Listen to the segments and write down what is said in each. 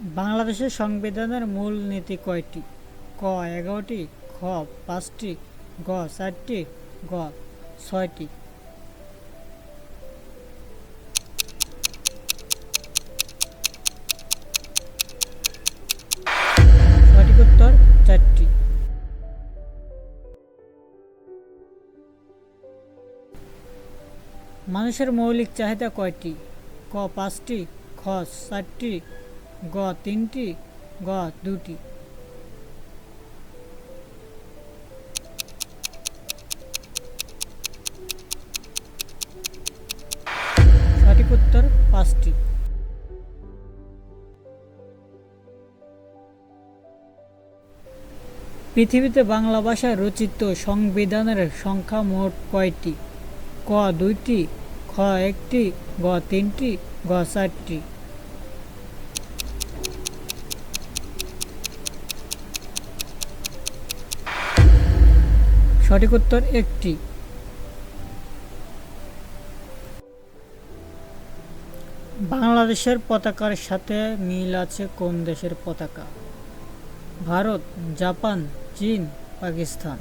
বাংলাদেশের সংবিধানের মূল নীতি কয়টি? ক, এগারোটি, খ, পাঁচটি, গ, চারটি, গ, ছয়টি। সঠিক উত্তর চারটি। মানুষের মৌলিক চাহিদা কয়টি? ক, পাঁচটি, খ, চারটি গ, তিনটি, গ, দুটি। সঠিক উত্তর পাঁচটি। পৃথিবীতে বাংলা ভাষায় রচিত সংবিধানের সংখ্যা মোট কয়টি? ক, দুইটি, খ, একটি, গ, তিনটি, গ, চারটি। সঠিক উত্তর একটি। বাংলাদেশের পতাকার সাথে মিল আছে কোন দেশের পতাকা? ভারত, জাপান, চীন, পাকিস্তান।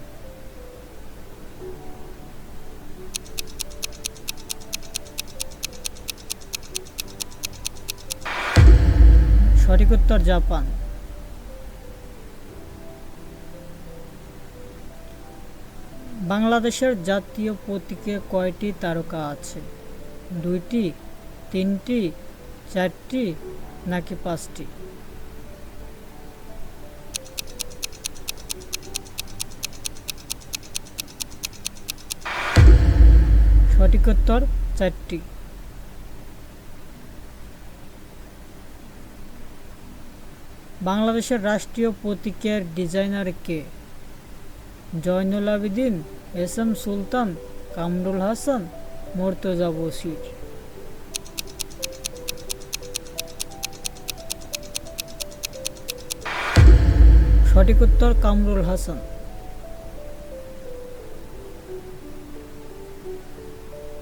সঠিক উত্তর জাপান। বাংলাদেশের জাতীয় প্রতীকে কয়টি তারকা আছে? দুইটি, তিনটি, চারটি, নাকি পাঁচটি? সঠিক উত্তর, চারটি। বাংলাদেশের রাষ্ট্রীয় প্রতীকের ডিজাইনার কে? জয়নুল আবেদিন এস এম সুলতান, কামরুল হাসান, মোর্তজা বসির সঠিক উত্তর কামরুল হাসান।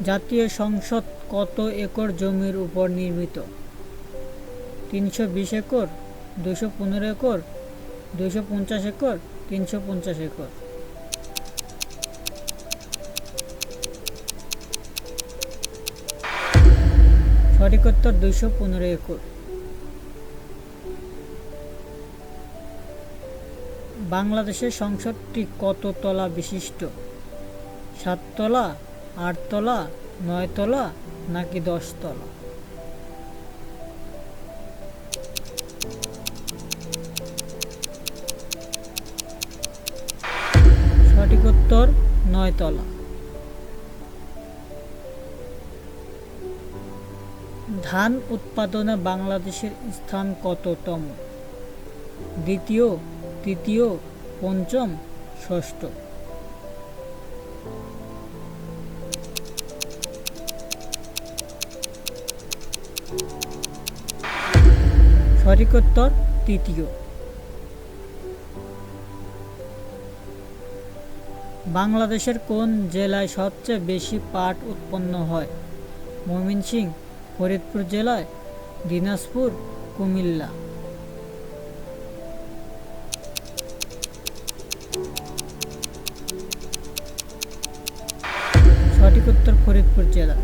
জাতীয় সংসদ কত একর জমির উপর নির্মিত? তিনশো বিশ একর, দুশো পনেরো একর, দুশো পঞ্চাশ একর, তিনশো পঞ্চাশ একর। সঠিক উত্তর দুশো পনেরো একর বাংলাদেশের সংসদটি কত তলা বিশিষ্ট? সাততলা, আটতলা, নয়তলা নাকি দশতলা? সঠিক উত্তর নয়তলা। ধান উৎপাদনে বাংলাদেশের স্থান কততম? দ্বিতীয়, তৃতীয়, পঞ্চম, ষষ্ঠ। সঠিক উত্তর, তৃতীয়। বাংলাদেশের কোন জেলায় সবচেয়ে বেশি পাট উৎপন্ন হয়? ময়মনসিংহ ফরিদপুর জেলায় দিনাজপুর কুমিল্লা। সঠিক উত্তর ফরিদপুর জেলা।